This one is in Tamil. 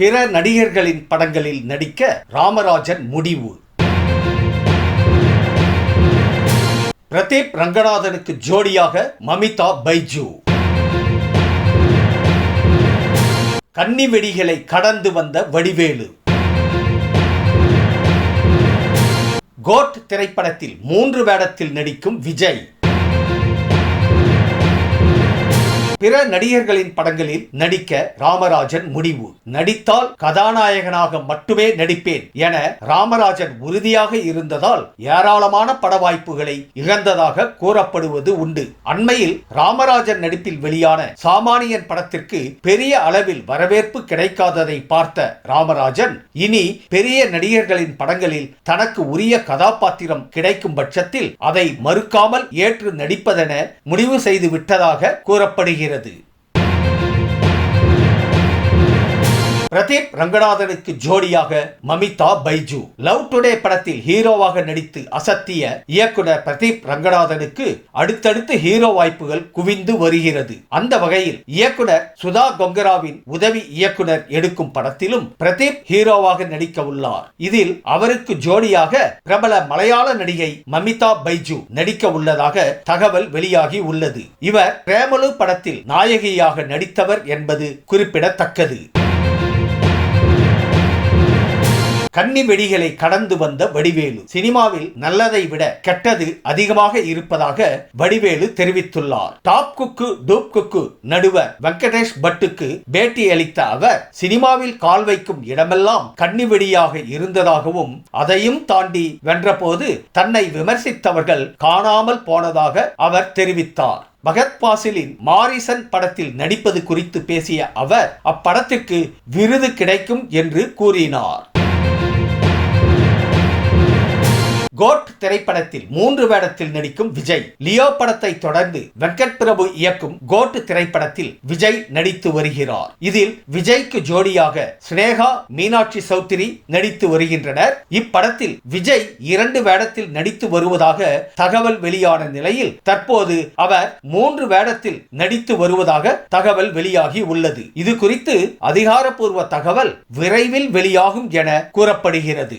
பிற நடிகர்களின் படங்களில் நடிக்க ராமராஜன் முடிவு. பிரதீப் ரங்கநாதனுக்கு ஜோடியாக மமிதா பைஜு. கன்னி வெடிகளை கடந்து வந்த வடிவேலு. கோட் திரைப்படத்தில் மூன்று வேடத்தில் நடிக்கும் விஜய். பிற நடிகர்களின் படங்களில் நடிக்க ராமராஜன் முடிவு. நடித்தால் கதாநாயகனாக மட்டுமே நடிப்பேன் என ராமராஜன் உறுதியாக இருந்ததால் ஏராளமான பட வாய்ப்புகளை இழந்ததாக கூறப்படுவது உண்டு. அண்மையில் ராமராஜன் நடிப்பில் வெளியான சாமானியன் படத்திற்கு பெரிய அளவில் வரவேற்பு கிடைக்காததை பார்த்த ராமராஜன் இனி பெரிய நடிகர்களின் படங்களில் தனக்கு உரிய கதாபாத்திரம் கிடைக்கும் பட்சத்தில் அதை மறுக்காமல் ஏற்று நடிப்பதென முடிவு செய்து விட்டதாக கூறப்படுகிறது. Imagínate, பிரதீப் ரங்கநாதனுக்கு ஜோடியாக மமிதா பைஜு. லவ் டுடே படத்தில் ஹீரோவாக நடித்து அசத்திய இயக்குனர் பிரதீப் ரங்கநாதனுக்கு அடுத்தடுத்து ஹீரோ வாய்ப்புகள் குவிந்து வருகிறது. அந்த வகையில் இயக்குனர் சுதா கொங்கராவின் உதவி இயக்குனர் எடுக்கும் படத்திலும் பிரதீப் ஹீரோவாக நடிக்க உள்ளார். இதில் அவருக்கு ஜோடியாக பிரபல மலையாள நடிகை மமிதா பைஜு நடிக்க உள்ளதாக தகவல் வெளியாகி உள்ளது. இவர் பிரேமலு படத்தில் நாயகியாக நடித்தவர் என்பது குறிப்பிடத்தக்கது. கன்னி வெடிகளை கடந்து வந்த வடிவேலு. சினிமாவில் நல்லதை விட கெட்டது அதிகமாக இருப்பதாக வடிவேலு தெரிவித்துள்ளார். டாப் குக்கு டூப் குக்கு நடுவர் வெங்கடேஷ் பட்டுக்கு பேட்டி அளித்த அவர் சினிமாவில் கால் வைக்கும் இடமெல்லாம் கன்னி வெடியாக இருந்ததாகவும் அதையும் தாண்டி வென்றபோது தன்னை விமர்சித்தவர்கள் காணாமல் போனதாக அவர் தெரிவித்தார். பகத் பாசிலின் மாரிசன் படத்தில் நடிப்பது குறித்து பேசிய அவர் அப்படத்திற்கு விருது கிடைக்கும் என்று கூறினார். Thank you. கோட் திரைப்படத்தில் மூன்று வேடத்தில் நடிக்கும் விஜய் லியோ படத்தை தொடர்ந்து வெங்கட் பிரபு இயக்கும் கோட் திரைப்படத்தில் விஜய் நடித்து வருகிறார். இதில் விஜய்க்கு ஜோடியாக ஸ்னேகா மீனாட்சி சௌத்ரி நடித்து வருகின்றனர். இப்படத்தில் விஜய் இரண்டு வேடத்தில் நடித்து வருவதாக தகவல் வெளியான நிலையில் தற்போது அவர் மூன்று வேடத்தில் நடித்து வருவதாக தகவல் வெளியாகி உள்ளது. இது குறித்து அதிகாரப்பூர்வ தகவல் விரைவில் வெளியாகும் என கூறப்படுகிறது.